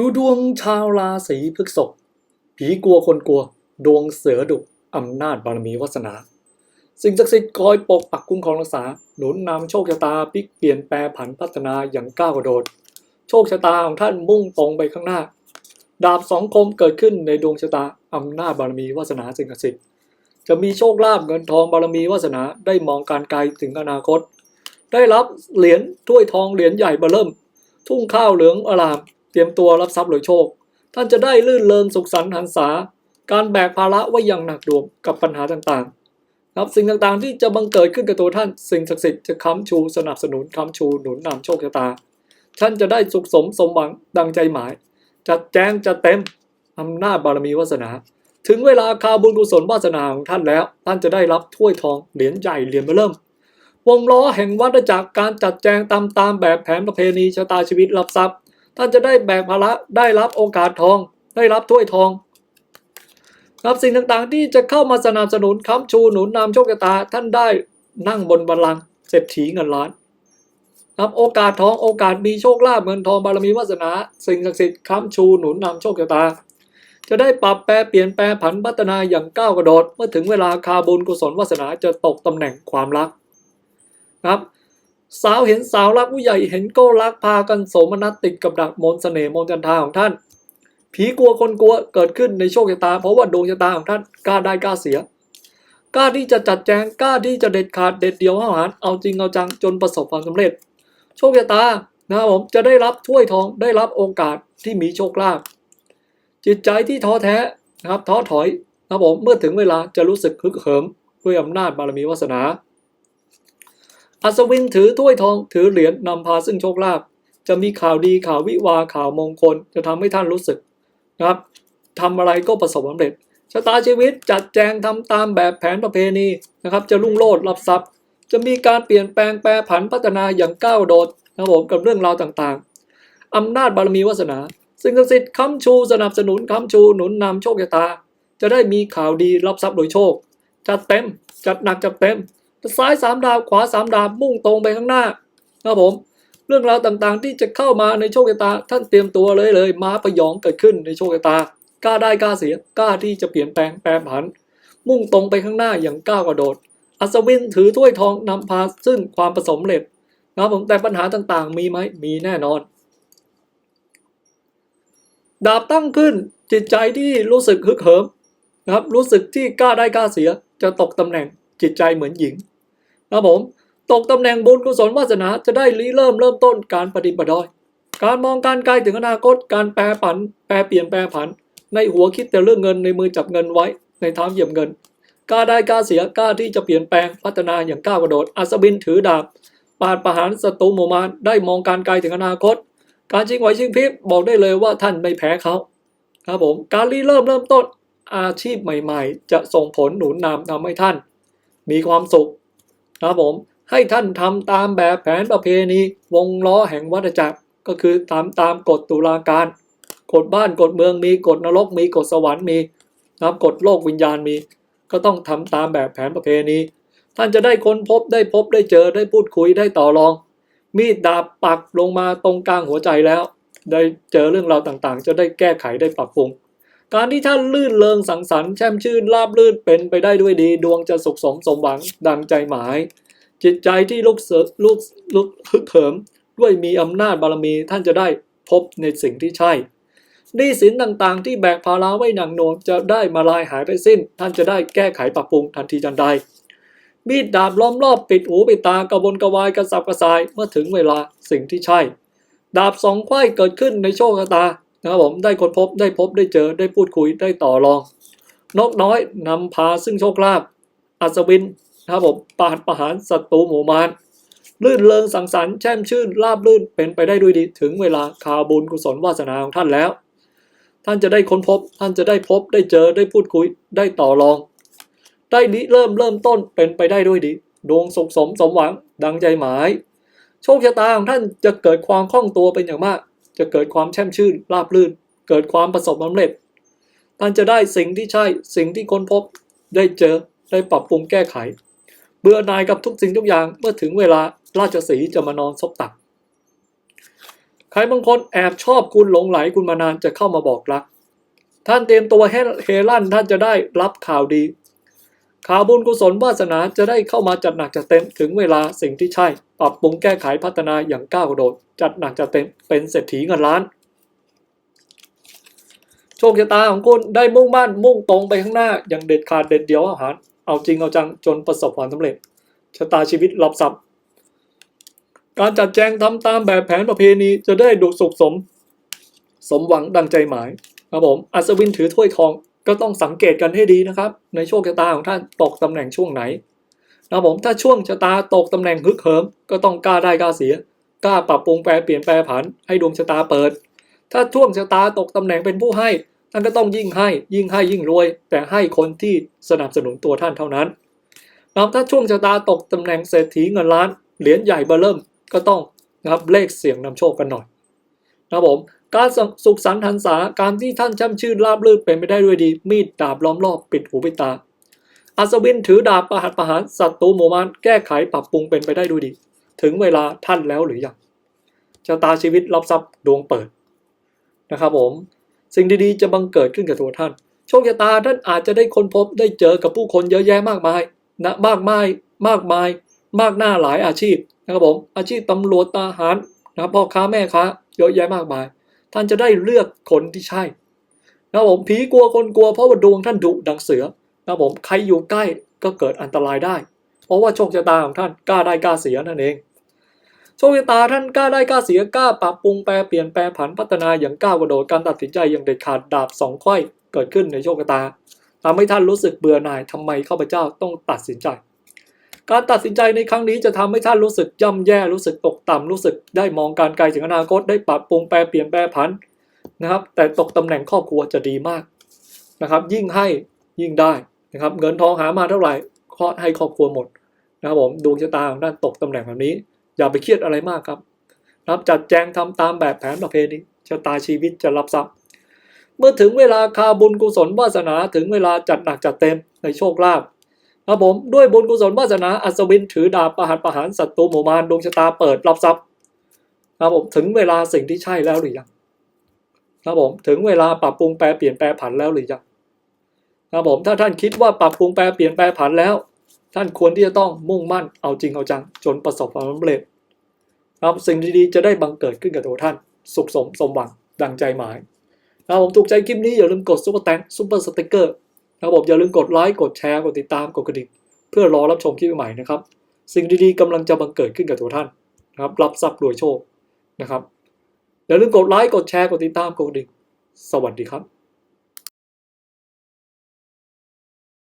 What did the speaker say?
ดูดวงชาวราศีพฤษภผีกลัวคนกลัว ดวงเสือดุอำนาจบารมีวาสนา สิ่งศักดิ์สิทธิ์คอยปกปักคุ้มครองรักษา หนุนนำโชคชะตาพลิกเปลี่ยนแปลผันพัฒนาอย่างก้าวกระโดด โชคชะตาของท่านมุ่งตรงไปข้างหน้า ดาบสองคมเกิดขึ้นในดวงชะตาอำนาจบารมีวาสนาสิ่งศักดิ์สิทธิ์จะมีโชคลาภเงินทองบารมีวาสนาได้มองการไกลถึงอนาคต ได้รับเหรียญถ้วยทองเหรียญใหญ่เบอเริ่ม ทุ่งข้าวเหลืองอลามเรียมตัวรับทรัพย์หรือโชค ท่านจะได้ลื่นเริงสุขสันต์หันษา การแบกภาระไว้อย่างหนักดวงกับปัญหาต่างๆครับสิ่งต่างๆ ที่จะบังเกิดขึ้นกับตัวท่าน สิ่งศักดิ์สิทธิ์จะค้ำชูสนับสนุนค้ำชูหนุนนำโชคชะตา ท่านจะได้สุขสมสมหวังดังใจหมาย จัดแจงจัดเต็มอำนาจบารมีวาสนา ถึงเวลาคาบุญกุศลวาสนาของท่านแล้ว ท่านจะได้รับถ้วยทองเหรียญใหญ่เหรียญมาเริ่มวงล้อแห่งวัฏจักรการจัดแจงตามตามแบบแผนประเพณีชะตาชีวิตรับทรัพย์ ท่านจะได้แบกภาระได้รับโอกาสทอง ได้รับถ้วยทองรับสิ่งต่างๆ ที่จะเข้ามาสนับสนุนค้ำชูหนุนนำโชคชะตา ท่านได้นั่งบนบัลลังก์เศรษฐีเงินล้านรับโอกาสทองโอกาสมีโชคลาภเงินทองบารมีวาสนา สิ่งศักดิ์สิทธิ์ค้ำชูหนุนนำโชคชะตา จะได้ปรับแปลเปลี่ยนแปลผันพัฒนาอย่างก้าวกระโดด เมื่อถึงเวลาคาบุญกุศลวาสนาจะตกตำแหน่งความรักครับ สาวเห็นสาวรักผู้ใหญ่เห็นก็รักพากันโสมนัสติดกับดักมนต์เสน่ห์มนจันทาของท่าน ผีกลัวคนกลัวเกิดขึ้นในโชคชะตา เพราะว่าดวงชะตาของท่านกล้าได้กล้าเสียกล้าที่จะจัดแจงกล้าที่จะเด็ดขาดเด็ดเดี่ยวห้าวหาญเอาจริงเอาจังจนประสบความสำเร็จ โชคชะตานะครับผมจะได้รับถ้วยทองได้รับโอกาสที่มีโชคลาภจิตใจที่ท้อแท้นะครับท้อถอยนะครับผมเมื่อถึงเวลาจะรู้สึกฮึกเหิมด้วยอำนาจบารมีวาสนา อัศวินถือถ้วยทองถือเหรียญนำพาซึ่งโชคลาภจะมีข่าวดีข่าววิวาข่าวมงคล จะทำให้ท่านรู้สึกนะครับทำอะไรก็ประสบความสำเร็จชะตาชีวิตจัดแจงทำตามแบบแผนประเพณีนะครับ จะรุ่งโรจน์รับทรัพย์ จะมีการเปลี่ยนแปลงแปรผันพัฒนาอย่างก้าวโดดนะครับผมกับเรื่องราวต่างๆอำนาจบารมีวาสนาสิ่งศักดิ์สิทธิ์ค้ำชูสนับสนุนค้ำชูหนุนนำโชคชะตา จะได้มีข่าวดีรับทรัพย์โดยโชค จัดเต็ม จัดหนักจัดเต็ม ซ้ายสามดาวขวาสามดาวมุ่งตรงไปข้างหน้าครับผม เรื่องราวต่างๆ ที่จะเข้ามาในโชคชะตา ท่านเตรียมตัวเลยเลยม้าพยองเกิดขึ้นในโชคชะตากล้าได้กล้าเสียกล้าที่จะเปลี่ยนแปลงแปรผัน มุ่งตรงไปข้างหน้าอย่างก้าวกระโดด อัศวินถือถ้วยทองนำพาซึ่งความประสมเร็จนะครับผมแต่ปัญหาต่างๆ มีไหมมีแน่นอน ดาบตั้งขึ้นจิตใจที่รู้สึกฮึกเหิมนะครับรู้สึกที่กล้าได้กล้าเสียจะตกตำแหน่ง จิตใจเหมือนหญิงนะผม ตกตำแหน่งบุญกุศลวาสนาจะได้ริเริ่มเริ่มต้นการปฏิบัติดอย การมองการไกลถึงอนาคตการแปรผัน แปรเปลี่ยนแปรผัน ในหัวคิดแต่เรื่องเงินในมือจับเงินไว้ ในเท้าเหยียบเงินกล้าได้กล้าเสียกล้าที่จะเปลี่ยนแปลงพัฒนาอย่างก้าวกระโดดอัศบินถือดาบปาดประหารศัตรูหมู่มารได้มองการไกลถึงอนาคต การชิงไหวชิงพริบบอกได้เลยว่าท่านไม่แพ้เขาครับผมการริเริ่มเริ่มต้นอาชีพใหม่ ๆ จะส่งผลหนุนนำทำให้ท่าน มีความสุขครับผมให้ท่านทำตามแบบแผนประเพณีวงล้อแห่งวัฏจักรก็คือตามตามกฎตุลาการกฎบ้านกฎเมืองมีกฎนรกมีกฎสวรรค์มีนะครับกฎโลกวิญญาณมี ก็ต้องทำตามแบบแผนประเพณี ท่านจะได้ค้นพบได้พบได้เจอได้พูดคุยได้ต่อรอง มีดดาบปักลงมาตรงกลางหัวใจแล้ว ได้เจอเรื่องราวต่างๆ จะได้แก้ไขได้ปรับปรุง การที่ท่านลื่นเลงสังสรรค์แช่มชื่นราบลื่นเป็นไปได้ด้วยดี ดวงจะสุขสมสมหวังดังใจหมาย จิตใจที่ลุกเสลุกลุกฮึกเหิมด้วยมีอำนาจบารมีท่านจะได้พบในสิ่งที่ใช่หนี้สินต่างๆ ที่แบกภาระไว้หนักหน่วงจะได้มาลายหายไปสิ้น ท่านจะได้แก้ไขปรับปรุงทันทีทันใดมีดดาบล้อมรอบปิดหูปิดตากระวนกระวายกระสับกระส่ายเมื่อถึงเวลาสิ่งที่ใช่ ดาบสองไข้เกิดขึ้นในโชคชะตา นะครับผมได้คนพบได้พบได้เจอได้พูดคุยได้ต่อรอง นกน้อยนำพาซึ่งโชคลาภอัศวินนะครับผมปาดประหารศัตรูหมู่มารลื่นเริงสังสรรค์แช่มชื่นราบลื่นเป็นไปได้ด้วยดี ถึงเวลาคาบุญกุศลวาสนาของท่านแล้ว ท่านจะได้ค้นพบ ท่านจะได้พบได้เจอได้พูดคุยได้ต่อรอง ได้ดิเริ่มเริ่มต้นเป็นไปได้ด้วยดี ดวงสุขสมสมหวังดังใจหมาย โชคชะตาของท่านจะเกิดความคล่องตัวเป็นอย่างมาก จะเกิดความแช่มชื่นราบลื่น เกิดความประสบความสำเร็จ ท่านจะได้สิ่งที่ใช่สิ่งที่ค้นพบได้เจอได้ปรับปรุงแก้ไข เบื่อหน่ายกับทุกสิ่งทุกอย่างเมื่อถึงเวลาราชสีจะมานอนซบตัก ใครบางคนแอบชอบคุณหลงไหลคุณมานานจะเข้ามาบอกรัก ท่านเตรียมตัวให้เฮลั่นท่านจะได้รับข่าวดี ข่าวบุญกุศลวาสนาจะได้เข้ามาจัดหนักจัดเต็มถึงเวลาสิ่งที่ใช่ ปรับปรุงแก้ไขพัฒนาอย่างก้าวกระโดด จัดหนักจัดเต็มเป็นเศรษฐีเงินล้าน โชคชะตาของคุณได้มุ่งมั่นมุ่งตรงไปข้างหน้า อย่างเด็ดขาดเด็ดเดียวอาหาร เอาจริงเอาจังจนประสบความสำเร็จ ชะตาชีวิตรับทรัพย์ การจัดแจงทำตามแบบแผนประเพณีจะได้ดุสุขสม สมหวังดังใจหมายครับผมอัศวินถือถ้วยทองก็ต้องสังเกตกันให้ดีนะครับ ในโชคชะตาของท่านตกตำแหน่งช่วงไหน นะครับผมถ้าช่วงชะตาตกตำแหน่งฮึกเหิมก็ต้องกล้าได้กล้าเสียกล้าปรับปรุงแปลเปลี่ยนแปลผันให้ดวงชะตาเปิด ถ้าช่วงชะตาตกตำแหน่งเป็นผู้ให้ท่านก็ต้องยิ่งให้ยิ่งให้ยิ่งรวย แต่ให้คนที่สนับสนุนตัวท่านเท่านั้นนะครับถ้าช่วงชะตาตกตำแหน่งเศรษฐีเงินล้านเหรียญใหญ่เบอร์เริ่มก็ต้องนะครับเลขเสียงนำโชคกันหน่อยนะครับผมการสุขสันต์หันษาการที่ท่านช่ำชื่นราบรื่นเป็นไปได้ด้วยดี มีดดาบล้อมรอบปิดหูปิดตา อัศวินถือดาบประหัตประหารศัตรูหมู่มานแก้ไขปรับปรุงเป็นไปได้ด้วยดี ถึงเวลาท่านแล้วหรือยังชะตาชีวิตรับทรัพย์ดวงเปิดนะครับผม สิ่งดีๆจะบังเกิดขึ้นกับตัวท่าน โชคชะตาท่านอาจจะได้ค้นพบได้เจอกับผู้คนเยอะแยะมากมายนะมากมายมากมาย มากหน้าหลายอาชีพนะครับผม อาชีพตำรวจทหารนะครับพ่อค้าแม่ค้าเยอะแยะมากมาย ท่านจะได้เลือกคนที่ใช่นะครับผมผีกลัวคนกลัวเพราะว่าดวงท่านดุดังเสือ นะครับผมใครอยู่ใกล้ก็เกิดอันตรายได้ เพราะว่าโชคชะตาของท่านกล้าได้กล้าเสียนั่นเอง โชคชะตาท่านกล้าได้กล้าเสียกล้าปรับปรุงแปลเปลี่ยนแปลผันพัฒนาอย่างก้าวกระโดดการตัดสินใจอย่างเด็ดขาดดาบสองไขว้เกิดขึ้นในโชคชะตาทำให้ท่านรู้สึกเบื่อหน่ายทำไมข้าพเจ้าต้องตัดสินใจ การตัดสินใจในครั้งนี้จะทำให้ท่านรู้สึกย่ำแย่รู้สึกตกต่ำรู้สึกได้มองการไกลถึงอนาคตได้ปรับปรุงแปลเปลี่ยนแปลผันนะครับ แต่ตกตำแหน่งครอบครัวจะดีมากนะครับ ยิ่งให้ยิ่งได้ นะครับเงินทองหามาเท่าไหร่ขอให้ครอบครัวหมดนะครับผมดวงชะตาของท่านตกตำแหน่งแบบนี้ อย่าไปเครียดอะไรมากครับนะครับจัดแจงทำตามแบบแผนประเพณีชะตาชีวิตจะรับทรัพย์ เมื่อถึงเวลาคาบุญกุศลวาสนาถึงเวลาจัดหนักจัดเต็มในโชคลาภครับผมด้วยบุญกุศลวาสนาอัศวินถือดาบประหัตประหารศัตรูหมู่มารดวงชะตาเปิดรับทรัพย์ครับผมถึงเวลาสิ่งที่ใช่แล้วหรือยังครับผมถึงเวลาปรับปรุงแปลเปลี่ยนแปลผันแล้วหรือยัง ครับผมถ้าท่านคิดว่าปรับปรุงแปลเปลี่ยนแปลผันแล้ว ท่านควรที่จะต้องมุ่งมั่นเอาจริงเอาจัง จนประสบความสำเร็จครับสิ่งดีๆจะได้บังเกิดขึ้นกับตัวท่าน สุขสมสมหวังดังใจหมายครับผมถูกใจคลิปนี้อย่าลืมกดซุปเปอร์แตงซุปเปอร์สติกเกอร์นะครับผมอย่าลืมกดไลค์กดแชร์กดติดตามกดกระดิ่งเพื่อรอรับชมคลิปใหม่นะครับ สิ่งดีๆกำลังจะบังเกิดขึ้นกับตัวท่านนะครับรับทรัพย์รวยโชคนะครับอย่าลืมกดไลค์กดแชร์กดติดตามกดกระดิ่งสวัสดีครับ